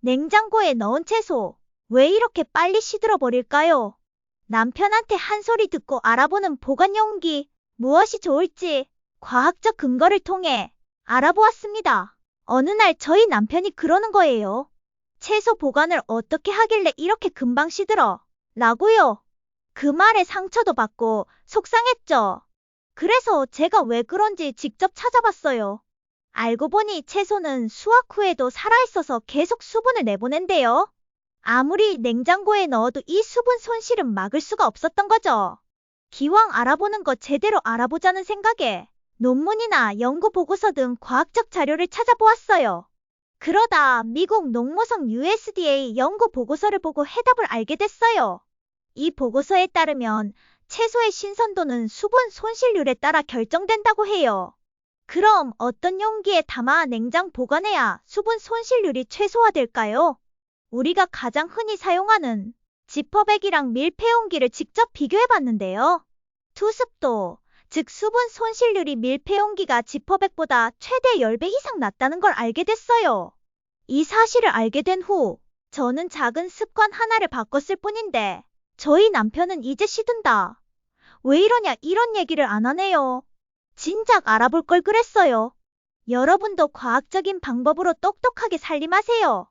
냉장고에 넣은 채소 왜 이렇게 빨리 시들어 버릴까요? 남편한테 한 소리 듣고 알아보는 보관 용기 무엇이 좋을지 과학적 근거를 통해 알아보았습니다. 어느 날 저희 남편이 그러는 거예요. 채소 보관을 어떻게 하길래 이렇게 금방 시들어? 라고요. 그 말에 상처도 받고 속상했죠. 그래서 제가 왜 그런지 직접 찾아봤어요. 알고 보니 채소는 수확 후에도 살아있어서 계속 수분을 내보낸대요. 아무리 냉장고에 넣어도 이 수분 손실은 막을 수가 없었던 거죠. 기왕 알아보는 거 제대로 알아보자는 생각에 논문이나 연구 보고서 등 과학적 자료를 찾아보았어요. 그러다 미국 농모성 USDA 연구 보고서를 보고 해답을 알게 됐어요. 이 보고서에 따르면 채소의 신선도는 수분 손실률에 따라 결정된다고 해요. 그럼 어떤 용기에 담아 냉장 보관해야 수분 손실률이 최소화될까요? 우리가 가장 흔히 사용하는 지퍼백이랑 밀폐용기를 직접 비교해 봤는데요. 투습도, 즉 수분 손실률이 밀폐용기가 지퍼백보다 최대 10배 이상 낮다는 걸 알게 됐어요. 이 사실을 알게 된 후, 저는 작은 습관 하나를 바꿨을 뿐인데, 저희 남편은 이제 시든다. 왜 이러냐 이런 얘기를 안 하네요. 진작 알아볼 걸 그랬어요. 여러분도 과학적인 방법으로 똑똑하게 살림하세요.